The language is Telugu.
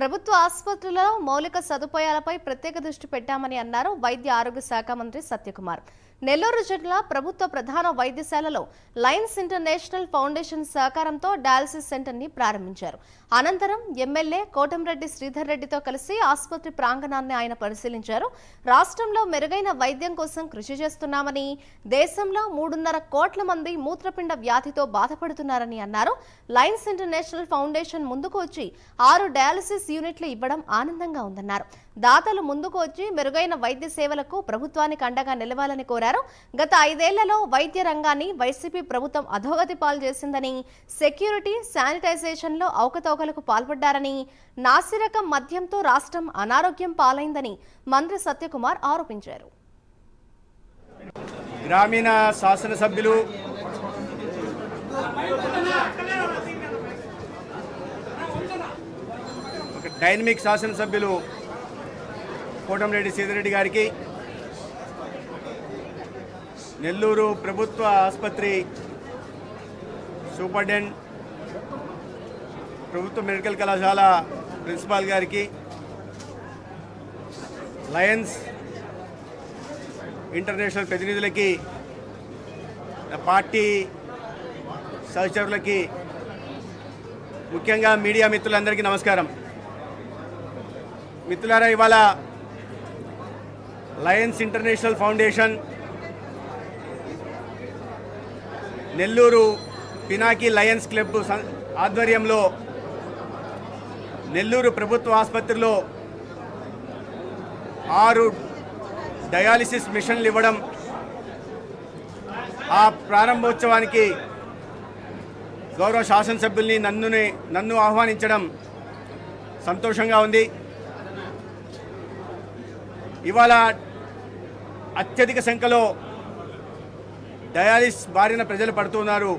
ప్రభుత్వ ఆసుపత్రులలో మౌలిక సదుపాయాలపై ప్రత్యేక దృష్టి పెట్టామని అన్నారు వైద్య ఆరోగ్య శాఖ మంత్రి సత్యకుమార్. నెల్లూరు జిల్లా ప్రభుత్వ ప్రధాన వైద్యశాలలో లయన్స్ ఇంటర్నేషనల్ ఫౌండేషన్ సహకారంతో డయాలసిస్ సెంటర్ని ప్రారంభించారు. అనంతరం ఎమ్మెల్యే కోటంరెడ్డి శ్రీధర్ రెడ్డితో కలిసి ఆసుపత్రి ప్రాంగణాన్ని ఆయన పరిశీలించారు. రాష్ట్రంలో మెరుగైన వైద్యం కోసం కృషి చేస్తున్నామని దేశంలో మూడున్నర కోట్ల మంది మూత్రపిండ వ్యాధితో బాధపడుతున్నారని అన్నారు. లయన్స్ ఇంటర్నేషనల్ ఫౌండేషన్ ముందుకు వచ్చి ఆరు డయాలసిస్ యూనిట్లు ఇవ్వడం ఆనందంగా ఉందన్నారు. దాతలు ముందుకు వచ్చి మెరుగైన వైద్య సేవలకు ప్రభుత్వానికి అండగా నిలవాలని కోరారు. గత ఐదేళ్ళలో వైద్య రంగాన్ని వైసీపీ ప్రభుత్వం అధోగతి పాలు చేసిందని సెక్యూరిటీ శానిటైజేషన్లో అవకతవకలకు పాల్పడ్డారని నాసిరకం మద్యంతో రాష్ట్రం అనారోగ్యం పాలైందని మంత్రి సత్యకుమార్ ఆరోపించారు. గ్రామీణ శాసనసభ్యులు డైనమిక్ శాసనసభ్యులు కోటంరెడ్డి సీతారెడ్డి గారికి నెల్లూరు ప్రభుత్వ ఆసుపత్రి సూపరింటెండెంట్ ప్రభుత్వ మెడికల్ కళాశాల ప్రిన్సిపాల్ గారికి లయన్స్ ఇంటర్నేషనల్ ప్రతినిధులకి పార్టీ సహచరులకి ముఖ్యంగా మీడియా మిత్రులందరికీ నమస్కారం. మిత్రులారా ఇవాళ lions international foundation Nellore Pinaki lions club ఆధ్వర్యంలో నెల్లూరు ప్రభుత్వ ఆసుపత్రిలో ఆరు డయాలిసిస్ మిషన్లు ఇవ్వడం ఆ ప్రారంభోత్సవానికి గౌరవ శాసనసభ్యుల్ని నన్నుని నన్ను ఆహ్వానించడం సంతోషంగా ఉంది. ఇవాళ అత్యధిక సంఖ్యలో డయాలిస్ బారిన ప్రజలు పడుతున్నారు.